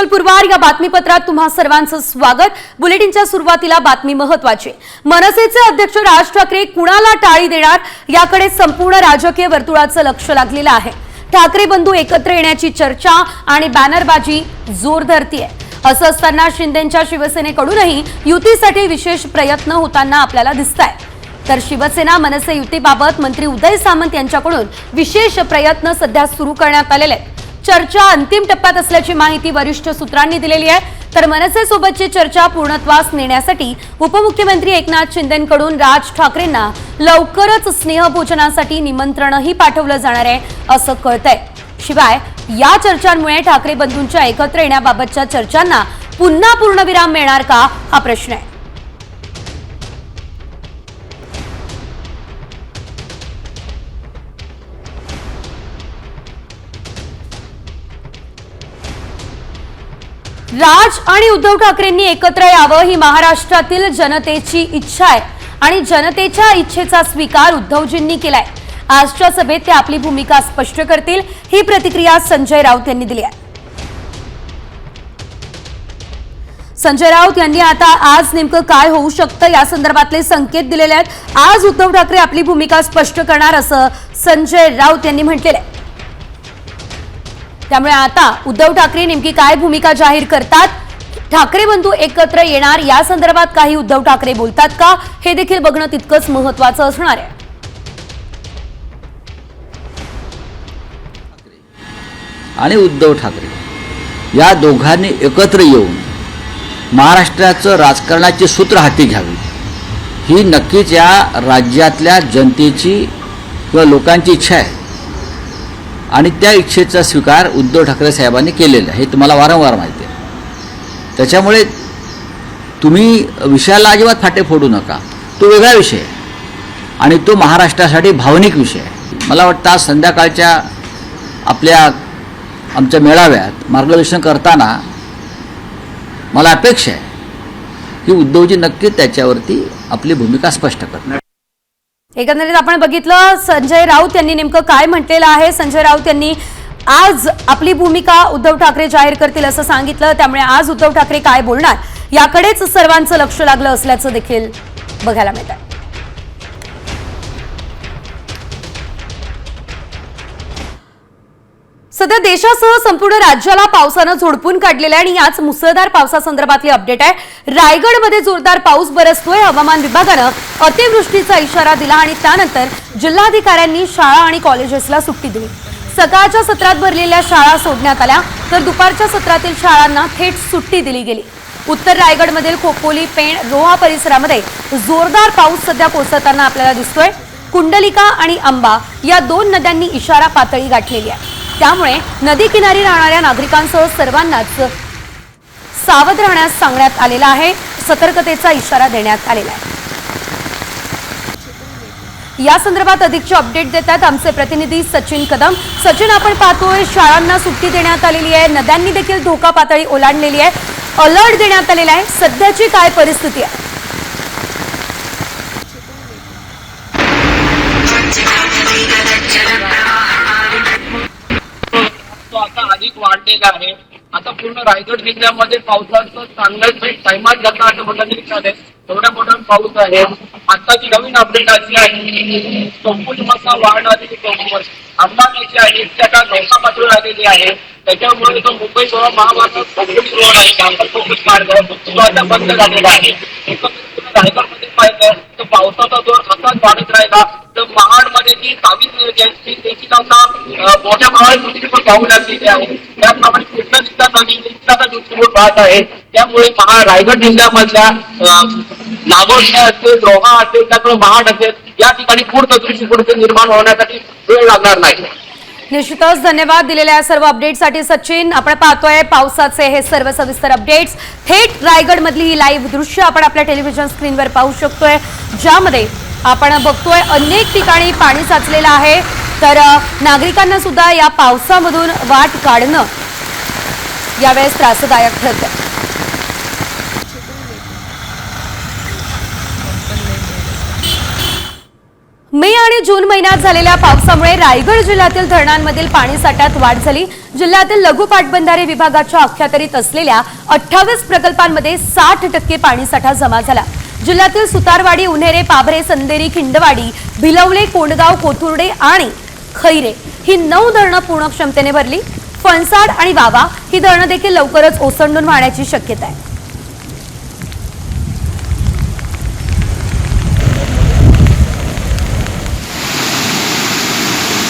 उज्ज्वल पुरवार या बातमीपत्रात तुम्हा सर्वांचं स्वागत. बुलेटिनच्या सुरुवातीला बातमी महत्वाची मनसेचे अध्यक्ष राज ठाकरे कुणाला टाळी देणार? याकडे संपूर्ण राजकीय वर्तुळाचं लक्ष लागलेलं आहे. ठाकरे बंधू एकत्र येण्याची चर्चा आणि बॅनरबाजी जोर धरतीये असं असताना शिंदेच्या शिवसेनेकडूनही युतीसाठी विशेष प्रयत्न होताना आपल्याला दिसत आहे तर शिवसेना मनसे युतीबाबत मंत्री उदय सामंत यांच्याकडून विशेष प्रयत्न सध्या सुरू करण्यात आलेले आहेत. चर्चा अंतिम टप्प्यात असल्याची माहिती वरिष्ठ सूत्रांनी दिलेली आहे. तर मनसेसोबतची चर्चा पूर्णत्वास नेण्यासाठी उपमुख्यमंत्री एकनाथ शिंदेकडून राज ठाकरेंना लवकरच स्नेहभोजनासाठी निमंत्रणही पाठवलं जाणार आहे असं कळतंय. शिवाय या चर्चांमुळे ठाकरे बंधूंच्या एकत्र येण्याबाबतच्या चर्चांना पुन्हा पूर्णविराम मिळणार का हा प्रश्न आहे. राज आणि उद्धव ठाकरेंनी एकत्र यावं ही महाराष्ट्रातील जनतेची इच्छा आहे. आणि जनतेच्या इच्छेचा स्वीकार उद्धवजींनी केलाय. आजच्या सभेत ते आपली भूमिका स्पष्ट करतील ही प्रतिक्रिया संजय राऊत यांनी दिली आहे. संजय राऊत यांनी आता आज नेमकं काय होऊ शकतं या संदर्भातले संकेत दिलेले आहेत. आज उद्धव ठाकरे आपली भूमिका स्पष्ट करणार असं संजय राऊत यांनी म्हटलेलं आहे. त्यामुळे आता उद्धव ठाकरे नेमकी काय भूमिका जाहीर करतात? ठाकरे बंधू एकत्र येणार या संदर्भात काही उद्धव ठाकरे बोलतात का? हे देखील बघणं तितकंच महत्वाचं असणार आहे. आणि उद्धव ठाकरे या दोघांनी एकत्र येऊन महाराष्ट्राचं राजकारणाची सूत्र हाती घ्यावी. ही नक्कीच या राज्यातल्या जनतेची किंवा लोकांची इच्छा आहे. आणि त्या इच्छेचा स्वीकार उद्धव ठाकरे साहेबांनी केलेला आहे. हे तुम्हाला वारंवार माहिती आहे. त्याच्यामुळे तुम्ही विषयाला अजिबात फाटे फोडू नका. तो वेगळा विषय आहे. आणि तो महाराष्ट्रासाठी भावनिक विषय आहे. मला वाटतं आज संध्याकाळच्या आपल्या आमच्या मेळाव्यात मार्गदर्शन करताना मला अपेक्षा आहे की उद्धवजी नक्कीच त्याच्यावरती आपली भूमिका स्पष्ट करतात एकंदरीत आपण बघितलं संजय राऊत यांनी नेमकं काय म्हटलेलं आहे? संजय राऊत यांनी आज आपली भूमिका उद्धव ठाकरे जाहीर करतील असं सांगितलं. त्यामुळे आज उद्धव ठाकरे काय बोलणार? याकडेच सर्वांचं लक्ष लागलं असल्याचं देखील बघायला मिळत आहे सध्या देशासह संपूर्ण राज्याला पावसानं झोडपून काढलेलं आहे आणि याच मुसळधार पावसासंदर्भातली अपडेट आहे. रायगडमध्ये जोरदार पाऊस बरसतोय. हवामान विभागानं अतिवृष्टीचा इशारा दिला आणि त्यानंतर जिल्हाधिकाऱ्यांनी शाळा आणि कॉलेजेसला सुट्टी दिली. सकाळच्या सत्रात भरलेल्या शाळा सोडण्यात आल्या तर दुपारच्या सत्रातील शाळांना थेट सुट्टी दिली गेली. उत्तर रायगडमधील खोपोली पेण रोहा परिसरामध्ये जोरदार पाऊस सध्या कोसळताना आपल्याला दिसतोय. कुंडलिका आणि अंबा या दोन नद्यांनी इशारा पातळी गाठलेली आहे. त्यामुळे नदी किनारी राहणाऱ्या नागरिकांसह सर्वांनाच सावध राहण्यास सांगण्यात आलेला आहे. सतर्कतेचा इशारा देण्यात आलेला आहे. या संदर्भात अधिकचे अपडेट देतात आमचे प्रतिनिधी सचिन कदम. सचिन आपण पाहतोय शाळांना सुट्टी देण्यात आलेली आहे. नद्यांनी देखील धोका पातळी ओलांडलेली आहे. अलर्ट देण्यात आलेला आहे. सध्याची काय परिस्थिती आहे? आता अधिक वाढलेला आहे. आता पूर्ण रायगड जिल्ह्यामध्ये पावसाचं चांगलंच थैमान जातं असं म्हणलं तरी एवढ्या मोठा पाऊस आहे. आताची नवीन अपडेट अशी आहे संपूर्ण मसा वाढ आलेली चौकवर अंबानीची आहे त्याचा धोका पातळी आलेली आहे. त्याच्यामुळे तो मुंबई गोवा महामार्ग कोकणी रोड आहे. डांबर कोकण मार्ग तो आता बंद झालेला आहे. एकंदरीत रायगडमध्ये पाहिलं तर पावसाचा जोर असाच वाढत राहिला. तर महाडमध्ये जी सावीस एजन्सी देखील आता अं, मोठ्या प्रमाणात पण पाहू लागली त्याप्रमाणे कृष्णा जिल्हा नदी जिल्ह्याचा दृष्टिकोन पाहत आहे त्यामुळे महा रायगड जिल्ह्यामधल्या अं, नागोठणे असेल रोहा असेल त्यामुळे महाड असेल या ठिकाणी पूर्ण दृष्टिकोन निर्माण होण्यासाठी वेळ लागणार नाही. निश्चितच धन्यवाद दिलेल्या या सर्व अपडेटसाठी सचिन. आपण पाहतोय पावसाचे हे सर्व सविस्तर अपडेट्स थेट रायगड मधली ही लाईव्ह दृश्य आपण आपल्या टेलिव्हिजन स्क्रीनवर पाहू शकतोय. ज्यामध्ये आपण बघतोय अनेक ठिकाणी पाणी साचलेलं आहे. तर नागरिकांना सुद्धा या पावसामधून वाट काढणं यावेळेस त्रासदायक ठरत मे आणि जून महिन्यात झालेल्या पावसामुळे रायगड जिल्ह्यातील धरणांमधील पाणीसाठ्यात वाढ झाली. जिल्ह्यातील लघु पाटबंधारे विभागाच्या अखत्यारीत असलेल्या अठ्ठावीस प्रकल्पांमध्ये साठ टक्के पाणीसाठा जमा झाला. जिल्ह्यातील सुतारवाडी उन्हेरे पाभरे संदेरी खिंडवाडी भिलवले कोंडगाव कोथुर्डे आणि खैरे. ही नऊ धरणं पूर्ण क्षमतेने भरली. फणसाड आणि वावा ही धरणं देखील लवकरच ओसंडून वाहण्याची शक्यता आहे.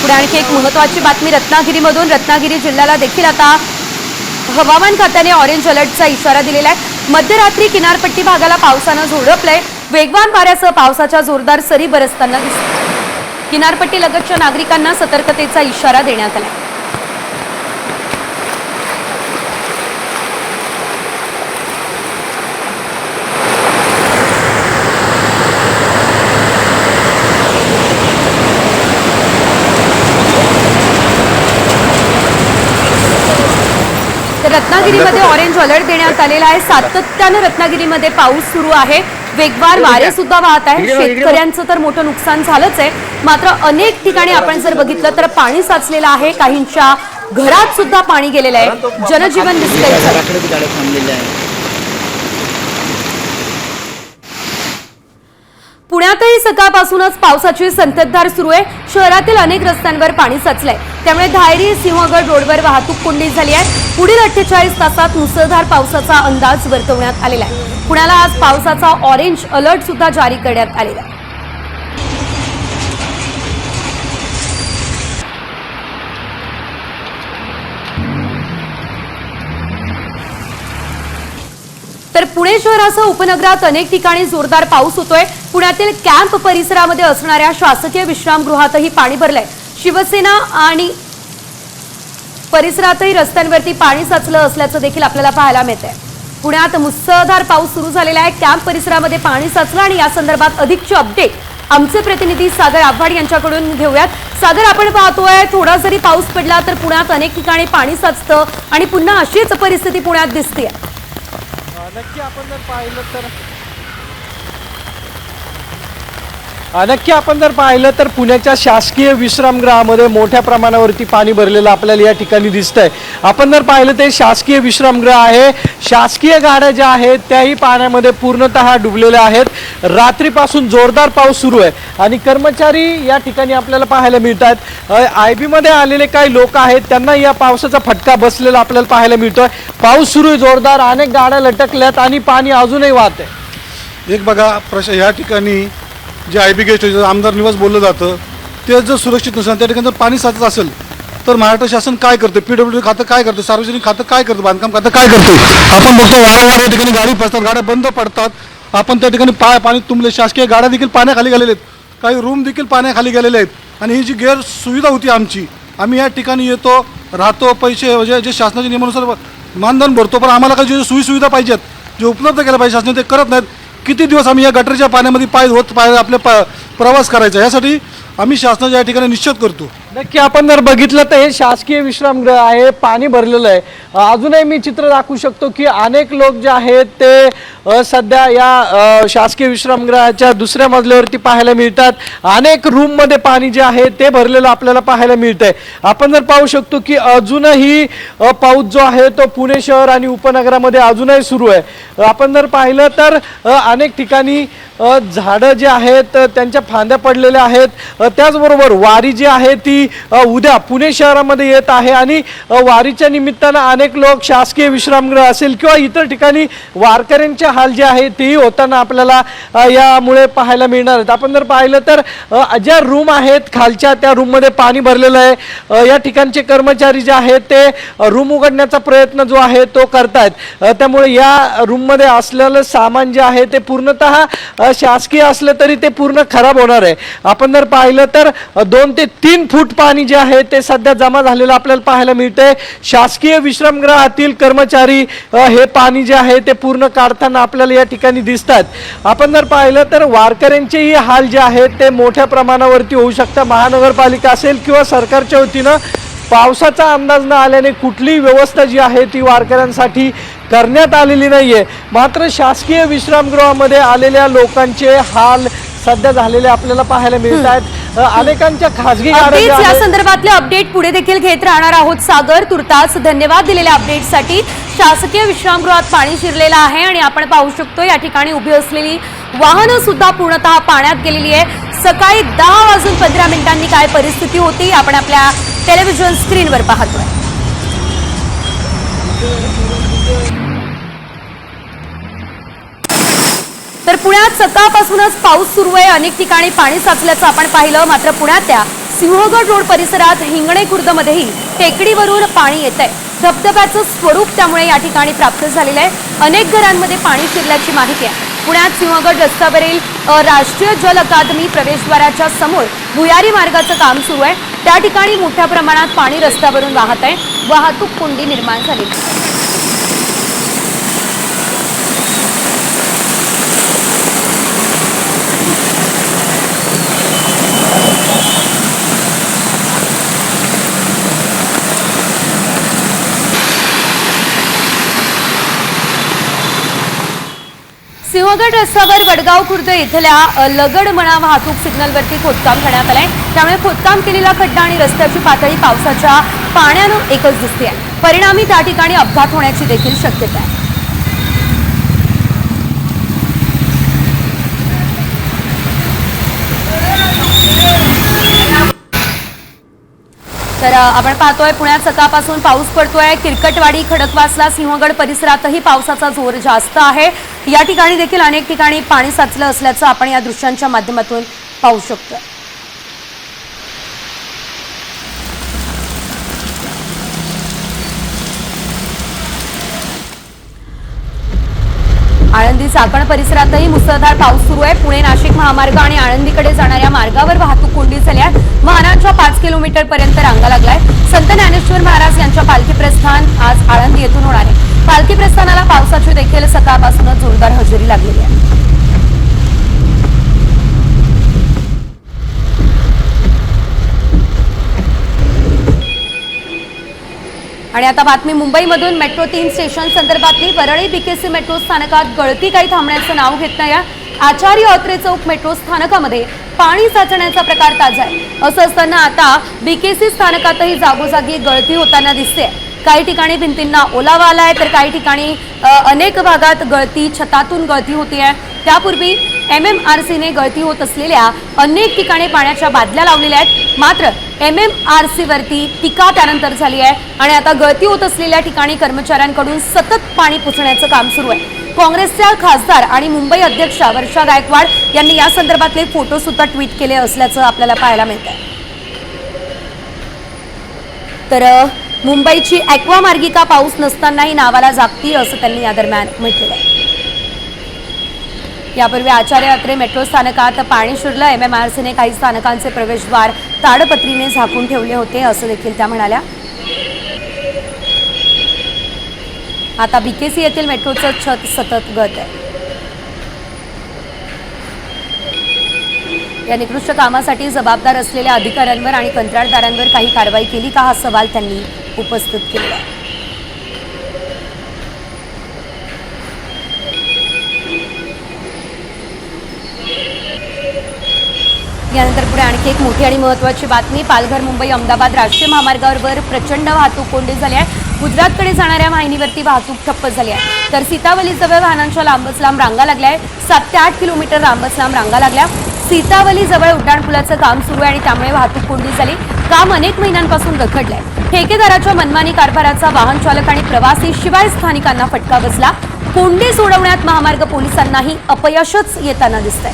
पुढे आणखी एक महत्वाची बातमी रत्नागिरीमधून. रत्नागिरी जिल्ह्याला देखील आता हवामान खात्याने ऑरेंज अलर्टचा इशारा दिलेला आहे. मध्यरात्री किनारपट्टी भागाला पावसानं झोडपलंय. वेगवान वाऱ्यासह पावसाच्या जोरदार सरी बरसताना दिसतात किनारपट्टी लगतच्या नागरिकांना सतर्कतेचा इशारा देण्यात आला. तर रत्नागिरीमध्ये ऑरेंज अलर्ट देण्यात आलेला आहे. सातत्यानं रत्नागिरीमध्ये पाऊस सुरू आहे. वेगवान वारे सुद्धा वाहत आहे शेतकऱ्यांचं तर मोठं नुकसान झालंच आहे. मात्र अनेक ठिकाणी आपण जर बघितलं तर पाणी साचलेलं आहे. काहींच्या घरात सुद्धा पाणी गेलेलं आहे. जनजीवन विस्कळीत पुण्यातही सकाळपासूनच पावसाची संततधार सुरू आहे. शहरातील अनेक रस्त्यांवर पाणी साचलंय. त्यामुळे धायरी सिंहगड रोडवर वाहतूक कोंडी झाली आहे. पुढील अठ्ठेचाळीस तासात मुसळधार पावसाचा अंदाज वर्तवण्यात आलेला आहे. पुण्याला आज पावसाचा ऑरेंज अलर्ट सुद्धा जारी करण्यात आलेला आहे. तर पुणे शहरासह उपनगरात अनेक ठिकाणी जोरदार पाऊस होतोय. पुण्यातील कॅम्प परिसरामध्ये असणाऱ्या शासकीय विश्रामगृहातही पाणी भरलंय. शिवसेना आणि परिसरातही रस्त्यांवरती पाणी साचलं असल्याचं देखील आपल्याला पाहायला मिळतंय. पुण्यात मुसळधार पाऊस सुरू झालेला आहे. कॅम्प परिसरामध्ये पाणी साचलं आणि या संदर्भात अधिकचे अपडेट आमचे प्रतिनिधी सागर आव्हाड यांच्याकडून घेऊयात. सागर आपण पाहतोय थोडा जरी पाऊस पडला तर पुण्यात अनेक ठिकाणी पाणी साचतं आणि पुन्हा अशीच परिस्थिती पुण्यात दिसते नक्की आपण जर पाहिलं तर नक्की आपण जर पाहिलं तर पुण्याच्या शासकीय विश्रामगृहामध्ये मोठ्या प्रमाणावरती पाणी भरलेलं आपल्याला या ठिकाणी दिसतंय. आपण जर पाहिलं ते शासकीय विश्रामगृह आहे. शासकीय गाड्या ज्या आहेत त्याही पाण्यामध्ये पूर्णतः डुबलेल्या आहेत. रात्रीपासून जोरदार पाऊस सुरू आहे आणि कर्मचारी या ठिकाणी आपल्याला पाहायला मिळत आहेत आय बीमध्ये आलेले काही लोक आहेत त्यांना या पावसाचा फटका बसलेला आपल्याला पाहायला मिळतोय. पाऊस सुरू आहे जोरदार. अनेक गाड्या लटकल्यात आणि पाणी अजूनही वाहत आहे एक बघा प्रश या ठिकाणी जे आय बी गेस्ट आमदार निवास बोललं जातं ते जर सुरक्षित नसेल त्या ठिकाणी जर पाणी साचत असेल तर महाराष्ट्र शासन काय करतं? पी डब्ल्यू खातं काय करतं? सार्वजनिक खातं काय करतं? बांधकाम खातं काय करतं? आपण बघतो वारंवार या ठिकाणी गाडी फसतात गाड्या बंद पडतात. आपण त्या ठिकाणी पाय पाणी तुंबले. शासकीय गाड्या देखील पाण्याखाली गेलेले आहेत. काही रूम देखील पाण्याखाली गेलेले आहेत. आणि ही जी गैरसुविधा होती आमची आम्ही या ठिकाणी येतो राहतो पैसे म्हणजे जे शासनाच्या नियमानुसार मानधन भरतो पण आम्हाला काही जे सोयीसुविधा पाहिजेत जे उपलब्ध केल्या पाहिजे शासन ते करत नाहीत. किती दिवस आम्ही या गटरच्या पाण्यामध्ये पाय होत पाय आपले प प्रवास करायचा? यासाठी आम्ही शासनाच्या या ठिकाणी निश्चित करतो. नक्की आपण जर बघितलं तर हे शासकीय विश्रामगृह आहे पाणी भरलेलं आहे. अजूनही मी चित्र दाखवू शकतो की अनेक लोक जे आहेत ते सध्या या शासकीय विश्रामगृहाच्या दुसऱ्या मजल्यावरती पाहायला मिळतात. अनेक रूममध्ये पाणी जे आहे ते भरलेलं आपल्याला पाहायला मिळतंय. आपण जर पाहू शकतो की अजूनही पाऊस जो आहे तो पुणे शहर आणि उपनगरामध्ये अजूनही सुरू आहे. आपण जर पाहिलं तर अनेक ठिकाणी झाडं जे आहेत त्यांच्या फांद्या पडलेल्या आहेत. त्याचबरोबर वारी जी आहे ती ही उद्या पुणे शहरामध्ये येत आहे आणि वारीच्या निमित्तानं अनेक लोक शासकीय विश्रामगृह असेल किंवा इतर ठिकाणी वारकऱ्यांचे हाल जे आहे तेही होताना आपल्याला यामुळे पाहायला मिळणार आहेत. आपण जर पाहिलं तर ज्या रूम आहेत खालच्या त्या रूममध्ये पाणी भरलेलं आहे. या ठिकाणचे कर्मचारी जे आहेत ते रूम उघडण्याचा प्रयत्न जो आहे तो करतायत. आहेत त्यामुळे या रूममध्ये असलेलं सामान जे आहे ते पूर्णतः शासकीय असलं तरी ते पूर्ण खराब होणार आहे. आपण जर पाहिलं तर दोन ते तीन फूट पाणी जे आहे ते सध्या जमा झालेलं आपल्याला पाहायला मिळते शासकीय विश्रामगृहातील कर्मचारी हे पाणी जे आहे ते पूर्ण काढताना आपल्याला या ठिकाणी दिसतात आपण जर पाहिलं तर वारकऱ्यांचेही हाल जे आहेत ते मोठ्या प्रमाणावरती होऊ शकतात. महानगरपालिका असेल किंवा सरकारच्या वतीनं पावसाचा अंदाज न आल्याने कुठलीही व्यवस्था जी आहे ती वारकऱ्यांसाठी करण्यात आलेली नाही आहे मात्र शासकीय विश्रामगृहामध्ये आलेल्या लोकांचे हाल सध्या झालेले आपल्याला पाहायला मिळत आहेत अनेकांच्या खासगी अगदीच या संदर्भातले अपडेट पुढे देखील घेत राहणार आहोत. सागर तुर्तास धन्यवाद दिलेल्या अपडेटसाठी. शासकीय विश्रामगृहात पाणी शिरलेलं आहे आणि आपण पाहू शकतो या ठिकाणी उभी असलेली वाहनं सुद्धा पूर्णतः पाण्यात गेलेली आहे. सकाळी दहा वाजून पंधरा मिनिटांनी काय परिस्थिती होती आपण आपल्या टेलिव्हिजन स्क्रीनवर पाहतोय. पुण्यात सकाळपासूनच पाऊस सुरू आहे. अनेक ठिकाणी पाणी साचल्याचं आपण पाहिलं. मात्र पुण्यातल्या सिंहगड रोड परिसरात हिंगणे खुर्दमध्येही टेकडीवरून पाणी येत आहे धबधब्याचं स्वरूप त्यामुळे या ठिकाणी प्राप्त झालेलं आहे. अनेक घरांमध्ये पाणी शिरल्याची माहिती आहे. पुण्यात सिंहगड रस्त्यावरील राष्ट्रीय जल अकादमी प्रवेशद्वाराच्या समोर भुयारी मार्गाचं काम सुरू आहे. त्या ठिकाणी मोठ्या प्रमाणात पाणी रस्त्यावरून वाहत आहे. वाहतूक कोंडी निर्माण झाली. सिंहगड रस्त्यावर वडगाव खुर्द इथल्या लगड म्हणा वाहतूक सिग्नलवरती खोदकाम करण्यात आलंय. त्यामुळे खोदकाम केलेला खड्डा आणि रस्त्याची पातळी पावसाच्या पाण्यानं एकच दिसते परिणामी त्या ठिकाणी अपघात होण्याची देखील शक्यता आहे. तर आपण पाहतोय पुण्यात सकाळपासून पाऊस पडतोय. किरकटवाडी खडकवासला सिंहगड परिसरातही पावसाचा जोर जास्त आहे. या ठिकाणी देखील अनेक ठिकाणी पाणी साचलं असल्याचं आपण या दृश्यांच्या माध्यमातून पाहू शकतो. आळंदी चाकण परिसरातही मुसळधार पाऊस सुरू आहे. पुणे नाशिक महामार्ग आणि आळंदीकडे जाणाऱ्या मार्गावर वाहतूक कोंडी झाली आहे वाहनांच्या पाच किलोमीटर पर्यंत रांगा लागलाय. संत ज्ञानेश्वर महाराज यांच्या पालखी प्रस्थान आज आळंदी येथून होणार आहे. पालखी प्रस्थानाला पावसाची देखील सकाळपासूनच जोरदार हजेरी लागलेली आहे. आणि आता बातमी मुंबईमधून मेट्रो तीन स्टेशन संदर्भातली परळी बीकेसी मेट्रो स्थानकात गळती काही थांबण्याचं नाव घेत नाही. आचार्य अत्रे चौक मेट्रो स्थानकामध्ये पाणी साचण्याचा प्रकार ताजा आहे. असं असताना आता बीकेसी स्थानकातही जागोजागी गळती होताना दिसते काही ठिकाणी भिंतींना ओलावा आला आहे तर काही ठिकाणी अनेक भागात गळती छतातून गळती होती आहे. त्यापूर्वी एम एम आर सीने गळती होत असलेल्या अनेक ठिकाणी पाण्याच्या बादल्या लावलेल्या आहेत. मात्र एम एम आर सीवरती टीका त्यानंतर झाली आहे आणि आता गळती होत असलेल्या ठिकाणी कर्मचाऱ्यांकडून सतत पाणी पुसण्याचं काम सुरू आहे. काँग्रेसच्या खासदार आणि मुंबई अध्यक्षा वर्षा गायकवाड यांनी या संदर्भातले फोटो सुद्धा ट्विट केले असल्याचं आपल्याला पाहायला मिळत आहे तर मुंबईची ॲक्वा मार्गिका पाऊस नसतानाही नावाला जागती असं त्यांनी या दरम्यान म्हटलेलं आहे. यापूर्वी आचार्य अत्रे मेट्रो स्थानकात पाणी शिरलं. एम एम आर सीने काही स्थानकांचे प्रवेशद्वार ताडपत्रीने झाकून ठेवले होते असं देखील त्या म्हणाल्या. आता बीकेसी येथील मेट्रोचं छत सतत गत आहे. या निकृष्ट कामासाठी जबाबदार असलेल्या अधिकाऱ्यांवर आणि कंत्राटदारांवर काही कारवाई केली का हा सवाल त्यांनी उपस्थित केला यानंतर पुढे आणखी एक मोठी आणि महत्त्वाची बातमी. पालघर मुंबई अहमदाबाद राष्ट्रीय महामार्गावर प्रचंड वाहतूक कोंडी झाली आहे. गुजरातकडे जाणाऱ्या वाहिनीवरती वाहतूक ठप्प झाली आहे. तर सीतावलीजवळ वाहनांच्या लांबच लांब रांगा लागल्या आहेत. सात ते आठ किलोमीटर लांबच लांब रांगा लागल्या. सीतावली जवळ उड्डाणपुलाचं काम सुरू आहे आणि त्यामुळे वाहतूक कोंडी झाली. काम अनेक महिन्यांपासून रखडलंय. ठेकेदाराच्या मनमानी कारभाराचा वाहन चालक आणि प्रवासी शिवाय स्थानिकांना फटका बसला. कोंडी सोडवण्यात महामार्ग पोलिसांनाही अपयशच येताना दिसतंय.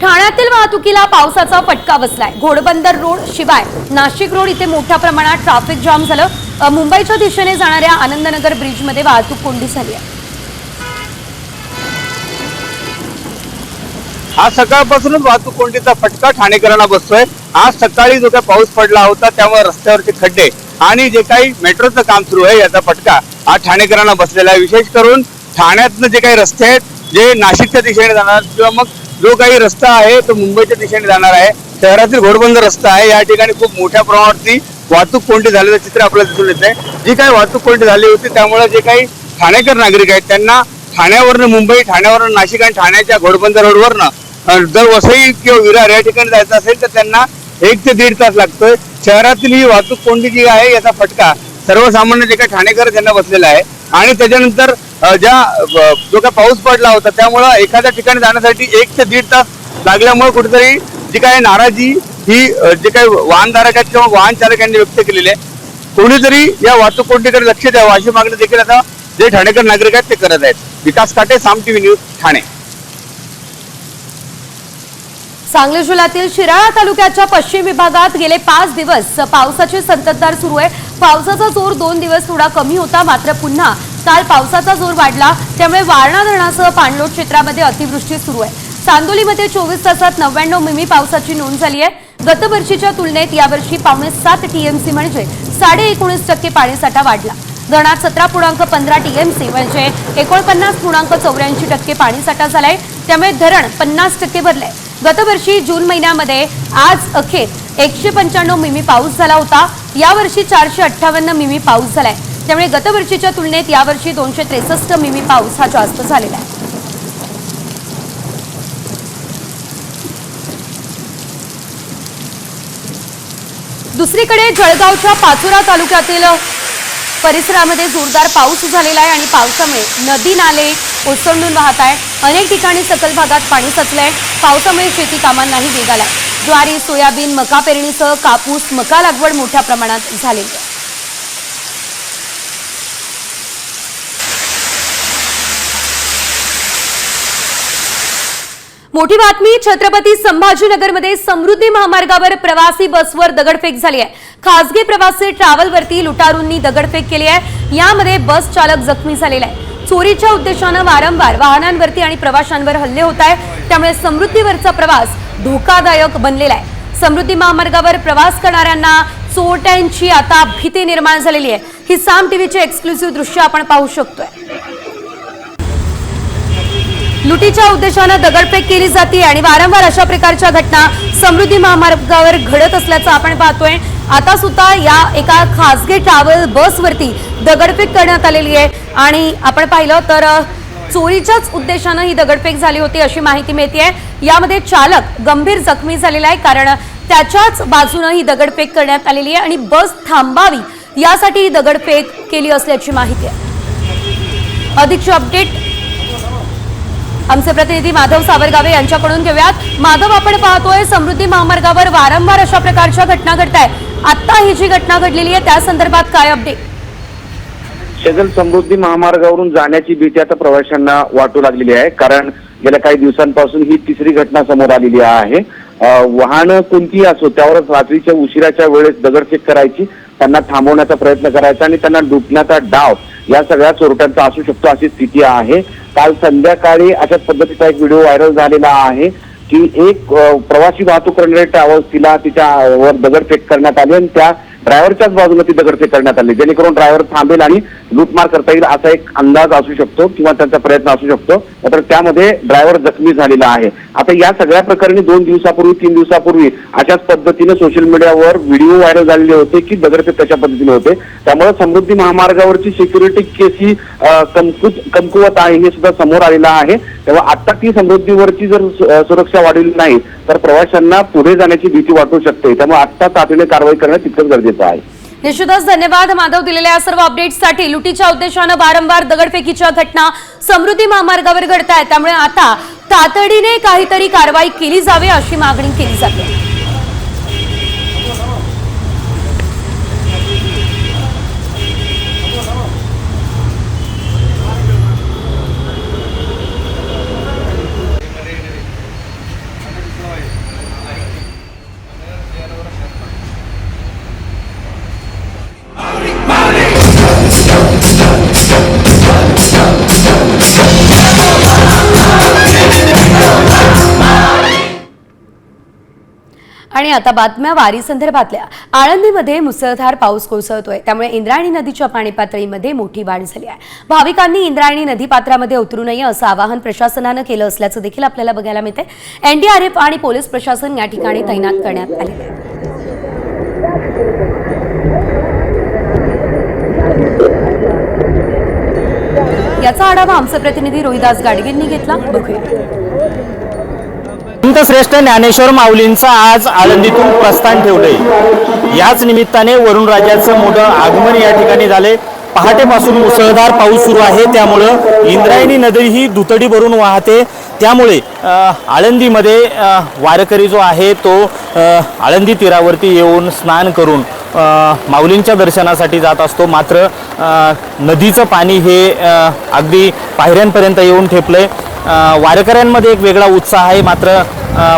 ठाण्यातील वाहतुकीला पावसाचा फटका बसलाय. घोडबंदर रोड शिवाय. नाशिक रोड इथे मोठ्या प्रमाणात ट्रॅफिक जाम झालं. मुंबईच्या दिशेने जाणाऱ्या आनंदनगर ब्रिजमध्ये वाहतूक कोंडी झाली आहे. आज सकाळपासूनच वाहतूक कोंडीचा फटका ठाणेकरांना बसतोय. आज सकाळी जो काही पाऊस पडला होता त्यामुळे रस्त्यावरचे खड्डे आणि जे काही मेट्रोचं काम सुरू आहे याचा फटका आज ठाणेकरांना बसलेला आहे. विशेष करून ठाण्यातनं जे काही रस्ते आहेत जे नाशिकच्या दिशेने जाणार किंवा मग जो काही रस्ता आहे तो मुंबईच्या दिशेने जाणार आहे. शहरातील घोडबंद रस्ता आहे. या ठिकाणी खूप मोठ्या प्रमाणावरती वाहतूक कोंडी झालेलं चित्र आपल्याला दिसून येत आहे जी काही वाहतूक कोंडी झाली होती त्यामुळे जे काही ठाणेकर नागरिक आहेत त्यांना ठाण्यावरनं मुंबई ठाण्यावरनं नाशिक आणि ठाण्याच्या घोडबंदर रोडवरनं जर वसई किंवा विरार या ठिकाणी जायचं असेल तर त्यांना एक ते दीड तास लागतोय. शहरातील ही वाहतूक कोंडी जी आहे याचा फटका सर्वसामान्य जे काही ठाणेकर त्यांना बसलेला आहे. आणि त्याच्यानंतर ज्या जो काही पाऊस पडला होता त्यामुळं एखाद्या ठिकाणी जाण्यासाठी एक ते दीड तास लागल्यामुळे कुठेतरी जी काय नाराजी ही जे काही वाहनधारक आहेत किंवा वाहन चालकांनी व्यक्त केलेली आहे कोणी कोणीतरी या वाहतूक कोंडीकडे लक्ष द्यावं अशी मागणी देखील आता जे ठाणेकर नागरिक आहेत ते करत आहेत. Vikas Kate Saam TV news Thane. Sangli जिल्ह्यातील शिराळा तालुक्याच्या पश्चिम विभागात गेले पाच दिवस पावसाची संततधार सुरू आहे. पावसाचा जोर दोन दिवस थोडा कमी होता मात्र पुन्हा काल पावसाचा जोर वाढला. त्यामुळे वारणा धरणासह पाणलोट क्षेत्रामध्ये अतिवृष्टी सुरू आहे. चांदोलीमध्ये चोवीस तासात नव्याण्णव मिमी पावसाची नोंद झाली आहे. गतवर्षीच्या तुलनेत यावर्षी पावणे सात टीएमसी म्हणजे साडे एकोणीस टक्के पाणीसाठा वाढला. धरणात सतरा पूर्णांक पंधरा टीएमसी म्हणजे एकोणपन्नास पूर्णांक चौऱ्याऐंशी टक्के पाणीसाठा झालाय. त्यामुळे धरण पन्नास टक्के भरलंय. गतवर्षी जून महिन्यामध्ये आज अखेर एकशे पंच्याण्णव मिमी पाऊस झाला होता. यावर्षी चारशे अठ्ठावन्न मिमी पाऊस झालाय. त्यामुळे गतवर्षीच्या तुलनेत यावर्षी दोनशे त्रेसष्ट मिमी पाऊस हा जास्त झालेला आहे. दुसरीकडे जळगावच्या पाचोरा तालुक्यातील परिसरामध्ये जोरदार पाऊस झालेला आहे आणि पावसामुळे नदी नाले ओसंडून वाहत आहे अनेक ठिकाणी सकल भागात पाणी साचलंय. पावसामुळे शेती कामांनाही वेग आला ज्वारी सोयाबीन मका पेरणीसह कापूस मका लागवड मोठ्या प्रमाणात झालेली आहे. मोठी बातमी छत्रपती संभाजीनगरमध्ये समृद्धी महामार्गावर प्रवासी बसवर दगडफेक झाली आहे. खासगी प्रवासी ट्रॅव्हलवरती लुटारूंनी दगडफेक केली आहे. यामध्ये बस चालक जखमी झालेला आहे. चोरीच्या उद्देशानं वारंवार वाहनांवरती आणि प्रवाशांवर हल्ले होत आहे त्यामुळे समृद्धीवरचा प्रवास धोकादायक बनलेला आहे. समृद्धी महामार्गावर प्रवास करणाऱ्यांना चोरट्यांची आता भीती निर्माण झालेली आहे. ही साम टीव्हीची एक्सक्लुझिव्ह दृश्य आपण पाहू शकतोय. लुटीच्या उद्देशानं दगडफेक केली जाते आणि वारंवार अशा प्रकारच्या घटना समृद्धी महामार्गावर घडत असल्याचं आपण पाहतोय. आता सुद्धा या एका खासगी ट्रॅव्हल बसवरती दगडफेक करण्यात आलेली आहे. आणि आपण पाहिलं तर चोरीच्याच उद्देशानं ही दगडफेक झाली होती अशी माहिती मिळते यामध्ये चालक गंभीर जखमी झालेला आहे कारण त्याच्याच बाजूनं ही दगडफेक करण्यात आलेली आहे आणि बस थांबावी यासाठी ही दगडफेक केली असल्याची माहिती आहे. अधिकची अपडेट आमचे प्रतिनिधी माधव सावरगावे यांच्याकडून घेऊयात. माधव आपण पाहतोय समृद्धी महामार्गावर वारंवार अशा प्रकारच्या घटना घडत आहेत. आता ही जी घटना घडलेली आहे त्या संदर्भात काय अपडेट शेजल समृद्धी महामार्गावरून जाण्याची भीती आता प्रवाशांना वाटू लागलेली आहे. कारण गेल्या काही दिवसांपासून ही तिसरी घटना समोर आलेली आहे. वाहनं कोणतीही असो त्यावरच रात्रीच्या उशिराच्या वेळेस दगडफेक करायची त्यांना थांबवण्याचा प्रयत्न करायचा आणि त्यांना डुबण्याचा डाव या सगळ्या चोरट्यांचा असू शकतो अशी स्थिती आहे. काल संध्याकाळी अशाच पद्धतीचा एक व्हिडिओ व्हायरल झालेला आहे की एक प्रवासी वाहतूक करणारे ट्रॅव्हल्स तिला तिच्यावर दगडफेक करण्यात आली आणि त्या ड्रायव्हरच्याच बाजूला ती दगडफेक करण्यात आली. जेणेकरून ड्रायव्हर थांबेल आणि लूटमार करता येईल असा एक अंदाज असू शकतो किंवा त्यांचा प्रयत्न असू शकतो. मात्र त्यामध्ये ड्रायव्हर जखमी झालेला आहे. आता या सगळ्या प्रकरणी दोन दिवसापूर्वी तीन दिवसापूर्वी अशाच पद्धतीने सोशल मीडियावर व्हिडिओ व्हायरल झालेले होते की दगडफेक कशा पद्धतीने होते. त्यामुळे समृद्धी महामार्गावरची सिक्युरिटी केस ही कमकुत कमकुवत आहे हे सुद्धा समोर आलेलं आहे. तेव्हा आता ती समृद्धीवरची जर सुरक्षा वाढवली नाही तर प्रवाशांना पुढे जाण्याची भीती वाटू शकते. त्यामुळे आता तातडीने कारवाई करणं तितकंच गरजेचं आहे. निश्चितच धन्यवाद माधव दिलेल्या या सर्व अपडेट्ससाठी लुटीच्या उद्देशानं वारंवार दगडफेकीच्या घटना समृद्धी महामार्गावर घडत आहेत त्यामुळे आता तातडीने काहीतरी कारवाई केली जावी अशी मागणी केली जाते. आता बातम्या वारी संदर्भातल्या. आळंदीमध्ये मुसळधार पाऊस कोसळतोय. त्यामुळे इंद्रायणी नदीच्या पाणी पातळीमध्ये मोठी वाढ झाली आहे. भाविकांनी इंद्रायणी नदी पात्रामध्ये उतरू नये असं आवाहन प्रशासनानं केलं असल्याचं देखील आपल्याला बघायला मिळते एनडीआरएफ आणि पोलीस प्रशासन या ठिकाणी तैनात करण्यात आले. आहे याचा आढावा आमचे प्रतिनिधी रोहिदास गाडगेंनी घेतला. बघूया. श्रेष्ठ ज्ञानेश्वर माऊलींचं आज आळंदीतून प्रस्थान ठेवलंय. याच निमित्ताने वरुण राजाचं मोठं आगमन या ठिकाणी झाले पहाटेपासून मुसळधार पाऊस सुरू आहे त्यामुळं इंद्रायणी नदी ही दुतडी भरून वाहते. त्यामुळे आळंदीमध्ये वारकरी जो आहे तो आळंदी तीरावरती येऊन स्नान करून माऊलींच्या दर्शनासाठी जात असतो. मात्र नदीचं पाणी हे अगदी पायऱ्यांपर्यंत येऊन ठेपलंय. आहे वारकऱ्यांमध्ये एक वेगळा उत्साह आहे. मात्र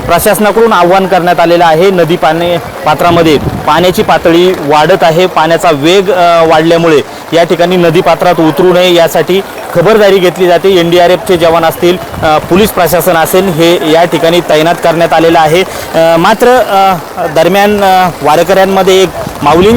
प्रशासनाकडून आव्हान करण्यात आलेलं आहे. नदी पाणी पात्रामध्ये पाण्याची पातळी वाढत आहे. पाण्याचा वेग वाढल्यामुळे या ठिकाणी नदी पात्रात उतरू नये यासाठी खबरदारी घेतली जाते. एन डी आर एफचे जवान असतील पोलीस प्रशासन असेल हे या ठिकाणी तैनात करण्यात आलेलं आहे. मात्र दरम्यान वारकऱ्यांमध्ये एक माऊलीं